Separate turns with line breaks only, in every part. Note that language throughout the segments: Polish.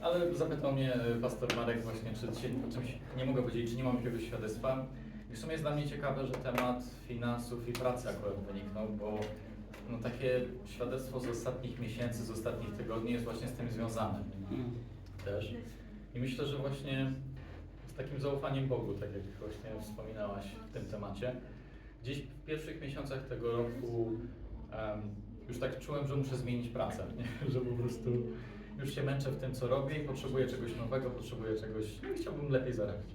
Ale zapytał mnie e, pastor Marek właśnie, czy o czymś nie mogę powiedzieć, czy nie mam jakiegoś świadectwa. I w sumie jest dla mnie ciekawe, że temat finansów i pracy akurat wyniknął, bo no, takie świadectwo z ostatnich miesięcy, z ostatnich tygodni jest właśnie z tym związane
Mm.
też. I myślę, że właśnie z takim zaufaniem Bogu, tak jak właśnie wspominałaś w tym temacie, gdzieś w pierwszych miesiącach tego roku em, już tak czułem, że muszę zmienić pracę, nie? że po prostu już się męczę w tym, co robię i potrzebuję czegoś nowego, potrzebuję czegoś, no i chciałbym lepiej zarabiać.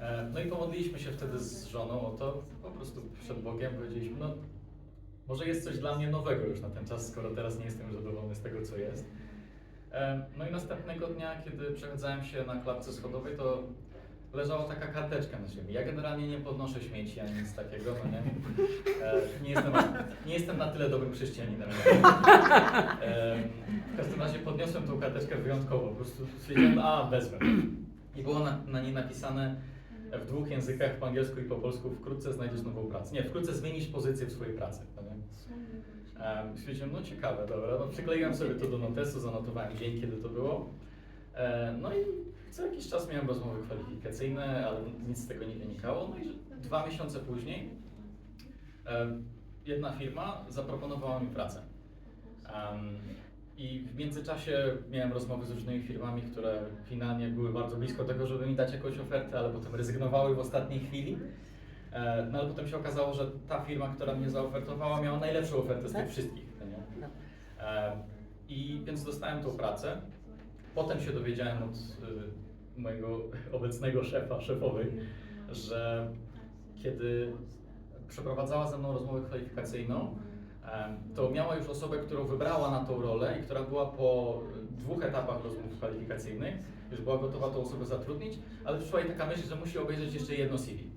E, No i pomodliliśmy się wtedy z żoną o to, po prostu przed Bogiem powiedzieliśmy, no może jest coś dla mnie nowego już na ten czas, skoro teraz nie jestem zadowolony z tego, co jest. E, No i następnego dnia, kiedy przechadzałem się na klatce schodowej, to leżała taka karteczka na ziemi. Ja generalnie nie podnoszę śmieci ani nic takiego, no nie. E, nie, jestem, nie jestem na tyle dobrym chrześcijaninem. E, w każdym razie podniosłem tą karteczkę wyjątkowo, po prostu stwierdziłem, a wezmę. I było na, na niej napisane w dwóch językach, po angielsku i po polsku, wkrótce znajdziesz nową pracę. Nie, wkrótce zmienisz pozycję w swojej pracy. No nie? Um, stwierdziłem, no ciekawe, dobra, no przykleiłem sobie to do notesu, zanotowałem dzień, kiedy to było. E, no i co jakiś czas miałem rozmowy kwalifikacyjne, ale nic z tego nie wynikało. No i dwa miesiące później e, jedna firma zaproponowała mi pracę. I w międzyczasie miałem rozmowy z różnymi firmami, które finalnie były bardzo blisko tego, żeby mi dać jakąś ofertę, ale potem rezygnowały w ostatniej chwili. E, No ale potem się okazało, że ta firma, która mnie zaofertowała, miała najlepszą ofertę z tych
Tak?
wszystkich. no?
No.
I więc dostałem tą pracę. Potem się dowiedziałem od y, mojego obecnego szefa, szefowej, że kiedy przeprowadzała ze mną rozmowę kwalifikacyjną, to miała już osobę, którą wybrała na tą rolę i która była po dwóch etapach rozmów kwalifikacyjnych, już była gotowa tą osobę zatrudnić, ale przyszła jej taka myśl, że musi obejrzeć jeszcze jedno CV.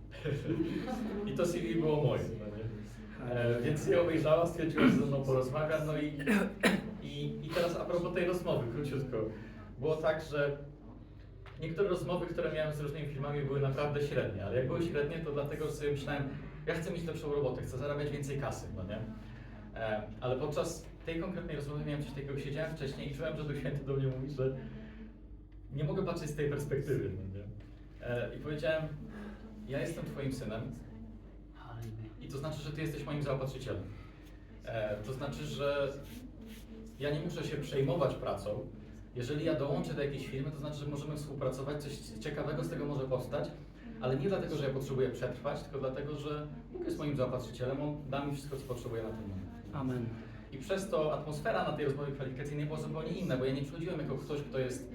I to CV było moje. no? E, więc je obejrzała, stwierdziła, że ze mną porozmawia, no i, i, i teraz a propos tej rozmowy, króciutko. Było tak, że niektóre rozmowy, które miałem z różnymi firmami były naprawdę średnie, ale jak były średnie, to dlatego, że sobie myślałem, ja chcę mieć lepszą robotę, chcę zarabiać więcej kasy, no nie? E, ale podczas tej konkretnej rozmowy miałem coś takiego, siedziałem wcześniej i czułem, że Duch Święty do mnie mówi, że nie mogę patrzeć z tej perspektywy, no nie? E, I powiedziałem, ja jestem twoim synem, i to znaczy, że Ty jesteś moim zaopatrzycielem. E, to znaczy, że ja nie muszę się przejmować pracą. Jeżeli ja dołączę do jakiejś firmy, to znaczy, że możemy współpracować, coś ciekawego z tego może powstać, ale nie dlatego, że ja potrzebuję przetrwać, tylko dlatego, że Bóg jest moim zaopatrzycielem, On da mi wszystko, co potrzebuję na ten moment.
Amen.
I przez to atmosfera na tej rozmowie kwalifikacyjnej była zupełnie inna, bo ja nie przychodziłem jako ktoś, kto jest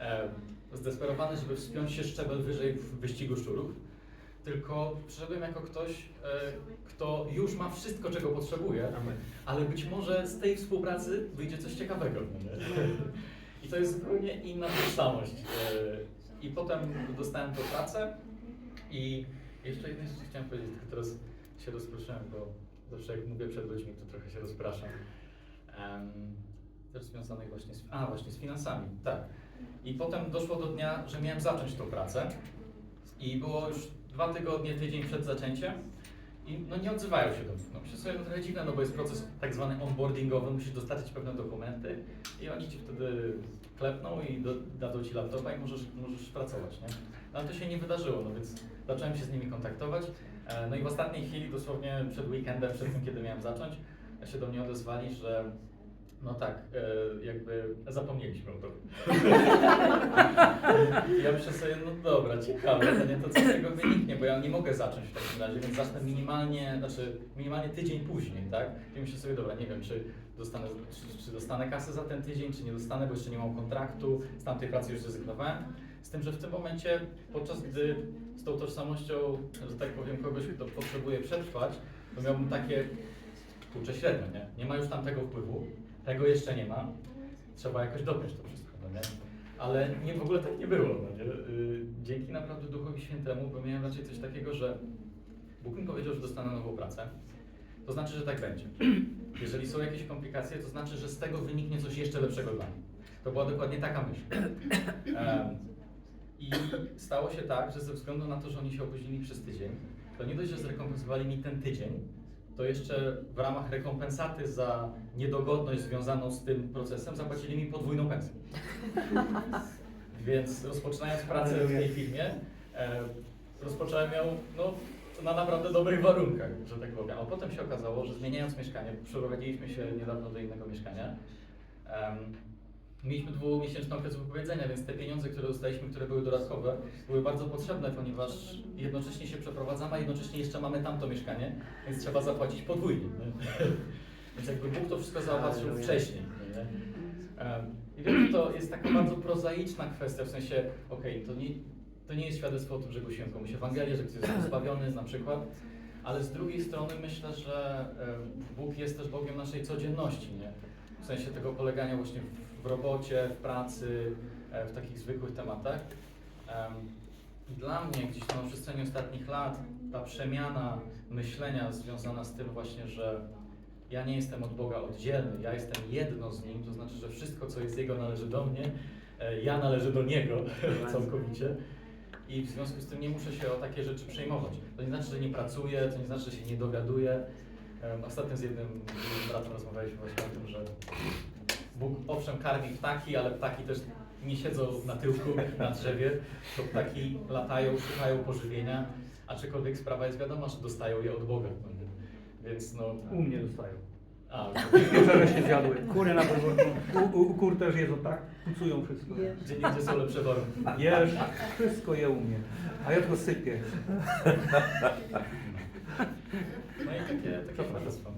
e, zdesperowany, żeby wspiąć się szczebel wyżej w wyścigu szczurów, tylko przyszedłem jako ktoś, e, kto już ma wszystko, czego potrzebuje, ale być może z tej współpracy wyjdzie coś ciekawego. I to jest zupełnie inna tożsamość. E, I potem dostałem tę pracę i jeszcze jedną rzecz chciałem powiedzieć, tylko teraz się rozproszyłem, bo zawsze jak mówię przed ludźmi, to trochę się rozpraszam. Em, też związanych właśnie z, a, właśnie z finansami, tak. I potem doszło do dnia, że miałem zacząć tą pracę i było już dwa tygodnie, tydzień przed zaczęciem i no nie odzywają się do mnie. No myślę sobie, no trochę dziwne, no bo jest proces tak zwany onboardingowy, musisz dostarczyć pewne dokumenty i oni ci wtedy klepną i do, dadzą ci laptopa i możesz, możesz pracować, nie? No ale to się nie wydarzyło, no więc zacząłem się z nimi kontaktować. E, No i w ostatniej chwili, dosłownie przed weekendem, przed tym, kiedy miałem zacząć, się do mnie odezwali, że no tak, e, jakby zapomnieliśmy o. I ja myślę sobie, no dobra, ciekawe, to nie to co z tego wyniknie, bo ja nie mogę zacząć w takim razie, więc zacznę minimalnie, znaczy minimalnie tydzień później, tak? I myślę sobie, dobra, nie wiem, czy dostanę, czy, czy dostanę kasę za ten tydzień, czy nie dostanę, bo jeszcze nie mam kontraktu, z tamtej pracy już zrezygnowałem. Z tym, że w tym momencie, podczas gdy z tą tożsamością, że tak powiem, kogoś, kto potrzebuje przetrwać, to miałbym takie, kurczę, średnio, nie? Nie ma już tam tego wpływu, tego jeszcze nie ma, trzeba jakoś dopiąć to wszystko, no nie? Ale nie, w ogóle tak nie było, no nie? Y, Dzięki naprawdę Duchowi Świętemu, bo miałem raczej coś takiego, że Bóg mi powiedział, że dostanę nową pracę, to znaczy, że tak będzie. Jeżeli są jakieś komplikacje, to znaczy, że z tego wyniknie coś jeszcze lepszego dla mnie. To była dokładnie taka myśl. I stało się tak, że ze względu na to, że oni się opóźnili przez tydzień, to nie dość, że zrekompensowali mi ten tydzień, to jeszcze w ramach rekompensaty za niedogodność związaną z tym procesem zapłacili mi podwójną pensję. Więc rozpoczynając pracę w tej firmie, e, rozpocząłem ją no, na naprawdę dobrych warunkach, że tak powiem. A potem się okazało, że zmieniając mieszkanie, przeprowadziliśmy się niedawno do innego mieszkania, em, mieliśmy dwumiesięczny okres wypowiedzenia, więc te pieniądze, które dostaliśmy, które były dodatkowe, były bardzo potrzebne, ponieważ jednocześnie się przeprowadzamy, a jednocześnie jeszcze mamy tamto mieszkanie, więc trzeba zapłacić podwójnie. Nie? Więc jakby Bóg to wszystko zaopatrzył wcześniej. Nie? Em, I wiem, że to jest taka bardzo prozaiczna kwestia, w sensie, okej, to, nie, to nie jest świadectwo o tym, że głosiłem komuś Ewangelię, że ktoś jest zbawiony na przykład, ale z drugiej strony myślę, że Bóg jest też Bogiem naszej codzienności, nie? W sensie tego polegania właśnie w, robocie, w pracy, e, w takich zwykłych tematach. Dla mnie gdzieś tam na przestrzeni ostatnich lat ta przemiana myślenia związana z tym właśnie, że ja nie jestem od Boga oddzielny, ja jestem jedno z Nim, to znaczy, że wszystko, co jest Jego, należy do mnie, e, ja należę do Niego całkowicie. I w związku z tym nie muszę się o takie rzeczy przejmować. To nie znaczy, że nie pracuję, to nie znaczy, że się nie dogaduję. Ostatnio z jednym bratem rozmawialiśmy właśnie o tym, że Bóg owszem karmi ptaki, ale ptaki też nie siedzą na tyłku na drzewie, to ptaki latają, szukają pożywienia, aczkolwiek sprawa jest wiadoma, że dostają je od Boga. Więc no...
U mnie dostają.
A,
Wczoraj się zjadły. Kury na podwórku. U, u, u kur też jedzą tak, pucują wszystko.
gdzie niegdzie są lepsze warunki.
Jesz, wszystko je u mnie. A ja tylko sypię.
No i takie, takie świadectwo.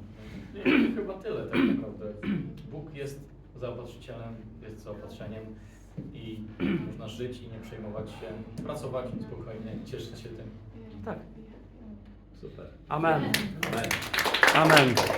I chyba tyle tak naprawdę. Bóg jest zaopatrzycielem, jest zaopatrzeniem i można żyć i nie przejmować się, pracować spokojnie i cieszyć się tym.
Tak.
Super.
Amen.
Amen.
Amen.